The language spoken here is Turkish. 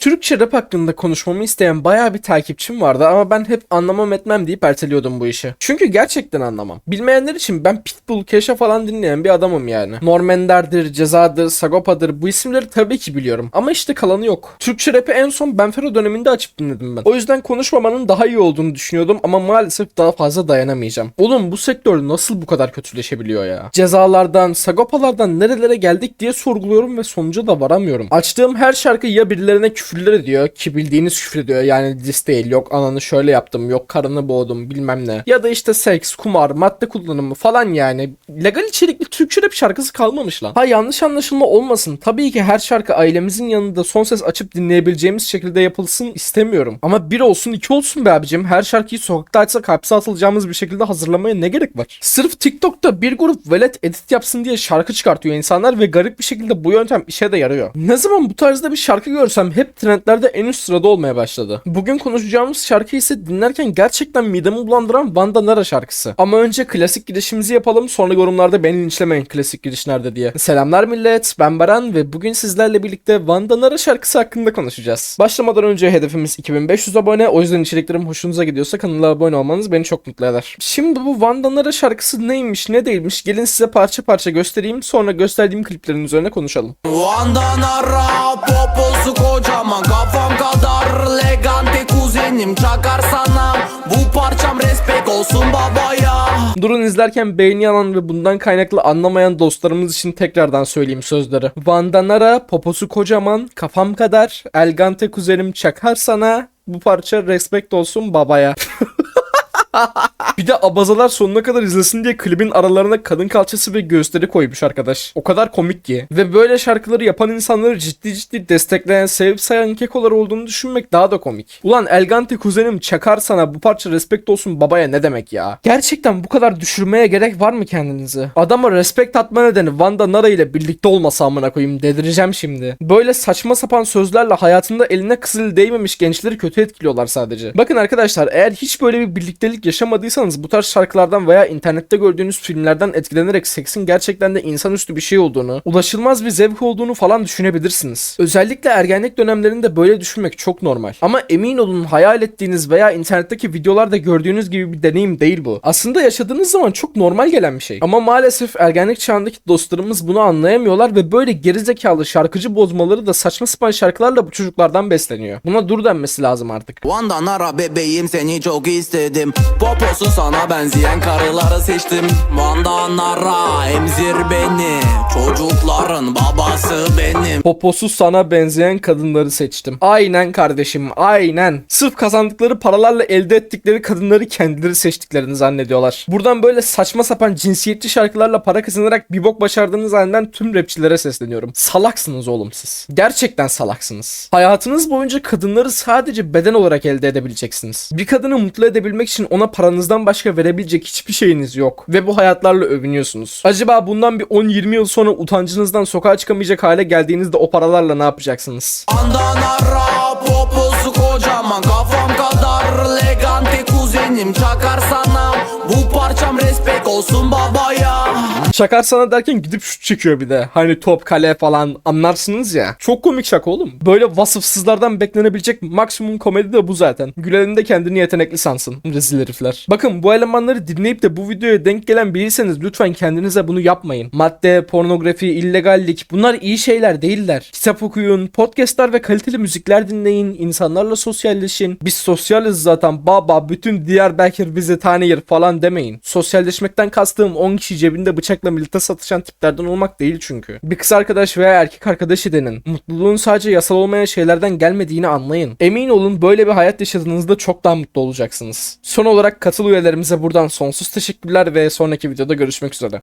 Türkçe rap hakkında konuşmamı isteyen bayağı bir takipçim vardı ama ben hep anlamam etmem deyip erteliyordum bu işi. Çünkü gerçekten anlamam. Bilmeyenler için ben Pitbull, Keşa falan dinleyen bir adamım yani. Normender'dir, Ceza'dır, Sagopa'dır bu isimleri tabii ki biliyorum. Ama işte kalanı yok. Türkçe rap'i en son Benfero döneminde açıp dinledim ben. O yüzden konuşmamanın daha iyi olduğunu düşünüyordum ama maalesef daha fazla dayanamayacağım. Oğlum bu sektör nasıl bu kadar kötüleşebiliyor ya? Cezalardan, Sagopa'lardan nerelere geldik diye sorguluyorum ve sonuca da varamıyorum. Açtığım her şarkı ya birilerine küfürler ediyor ki bildiğiniz küfür ediyor yani diss değil yok ananı şöyle yaptım yok karını boğdum bilmem ne. Ya da işte seks, kumar, madde kullanımı falan yani. Legal içerikli Türkçe rap şarkısı kalmamış lan. Ha yanlış anlaşılma olmasın. Tabii ki her şarkı ailemizin yanında son ses açıp dinleyebileceğimiz şekilde yapılsın istemiyorum. Ama bir olsun iki olsun be abicim. Her şarkıyı sokakta açsak hapse atılacağımız bir şekilde hazırlamaya ne gerek var? Sırf TikTok'ta bir grup velet edit yapsın diye şarkı çıkartıyor insanlar ve garip bir şekilde bu yöntem işe de yarıyor. Ne zaman bu tarzda bir şarkı görsem hep trendlerde en üst sırada olmaya başladı. Bugün konuşacağımız şarkı ise dinlerken gerçekten midemi bulandıran Vanda Nara şarkısı. Ama önce klasik girişimizi yapalım sonra yorumlarda beni linçlemeyin klasik giriş nerede diye. Selamlar millet ben Baran ve bugün sizlerle birlikte Vanda Nara şarkısı hakkında konuşacağız. Başlamadan önce hedefimiz 2500 abone o yüzden içeriklerim hoşunuza gidiyorsa kanala abone olmanız beni çok mutlu eder. Şimdi bu Vanda Nara şarkısı neymiş ne değilmiş gelin size parça parça göstereyim sonra gösterdiğim kliplerin üzerine konuşalım. Vandan ara poposu kocaman Kafam kadar legante kuzenim Çakar sana bu parçam respek olsun babaya Durun izlerken beğeni alan ve bundan kaynaklı anlamayan dostlarımız için tekrardan söyleyeyim sözleri. Vandanara, poposu kocaman, kafam kadar, elgante kuzenim çakar sana, bu parça respekt olsun babaya. bir de abazalar sonuna kadar izlesin diye klibin aralarına kadın kalçası ve göğüsleri koymuş arkadaş. O kadar komik ki. Ve böyle şarkıları yapan insanları ciddi ciddi destekleyen, sevip sayan kekolar olduğunu düşünmek daha da komik. Ulan Elgante kuzenim çakar sana bu parça respekt olsun babaya ne demek ya? Gerçekten bu kadar düşürmeye gerek var mı kendinizi? Adama respekt atma nedeni Vanda Nara ile birlikte olmasa amına koyayım dedireceğim şimdi. Böyle saçma sapan sözlerle hayatında eline kızıl değmemiş gençleri kötü etkiliyorlar sadece. Bakın arkadaşlar eğer hiç böyle bir birliktelik yaşamadıysanız bu tarz şarkılardan veya internette gördüğünüz filmlerden etkilenerek seksin gerçekten de insanüstü bir şey olduğunu, ulaşılmaz bir zevk olduğunu falan düşünebilirsiniz. Özellikle ergenlik dönemlerinde böyle düşünmek çok normal. Ama emin olun hayal ettiğiniz veya internetteki videolarda gördüğünüz gibi bir deneyim değil bu. Aslında yaşadığınız zaman çok normal gelen bir şey. Ama maalesef ergenlik çağındaki dostlarımız bunu anlayamıyorlar ve böyle gerizekalı şarkıcı bozmaları da saçma sapan şarkılarla bu çocuklardan besleniyor. Buna dur denmesi lazım artık. Vandan ara bebeğim seni çok istedim Poposu sana benzeyen karıları seçtim Vandan ara emzir beni Çocukların babası benim Poposu sana benzeyen kadınları seçtim. Aynen kardeşim, aynen. Sırf kazandıkları paralarla elde ettikleri kadınları kendileri seçtiklerini zannediyorlar. Buradan böyle saçma sapan cinsiyetçi şarkılarla para kazanarak bir bok başardığınız zanneden tüm rapçilere sesleniyorum. Salaksınız oğlum siz. Gerçekten salaksınız. Hayatınız boyunca kadınları sadece beden olarak elde edebileceksiniz. Bir kadını mutlu edebilmek için ona paranızdan başka verebilecek hiçbir şeyiniz yok. Ve bu hayatlarla övünüyorsunuz. Acaba bundan bir 10-20 yıl sonra utancınızdan sokağa çıkamayacak hale geldiğinizde o paralarla ne yapacaksınız? Vandan ara poposu kocaman Kafam kadar legante kuzenim Çakar sana bu parçam respek olsun babaya Şakar sana derken gidip şut çekiyor bir de. Hani top kale falan anlarsınız ya. Çok komik şaka oğlum. Böyle vasıfsızlardan beklenebilecek maksimum komedi de bu zaten. Gülenin de kendini yetenekli sansın. Rezil herifler. Bakın bu elemanları dinleyip de bu videoya denk gelen biriyseniz lütfen kendinize bunu yapmayın. Madde, pornografi, illegallik bunlar iyi şeyler değiller. Kitap okuyun, podcastlar ve kaliteli müzikler dinleyin, insanlarla sosyalleşin. Biz sosyaliz zaten baba bütün Diyarbakır bizi tanıyor falan demeyin. Sosyalleşmekten kastığım 10 kişi cebinde bıçakla milite satışan tiplerden olmak değil çünkü. Bir kız arkadaş veya erkek arkadaş edinin. Mutluluğun sadece yasal olmayan şeylerden gelmediğini anlayın. Emin olun böyle bir hayat yaşadığınızda çok daha mutlu olacaksınız. Son olarak katıl üyelerimize buradan sonsuz teşekkürler ve sonraki videoda görüşmek üzere.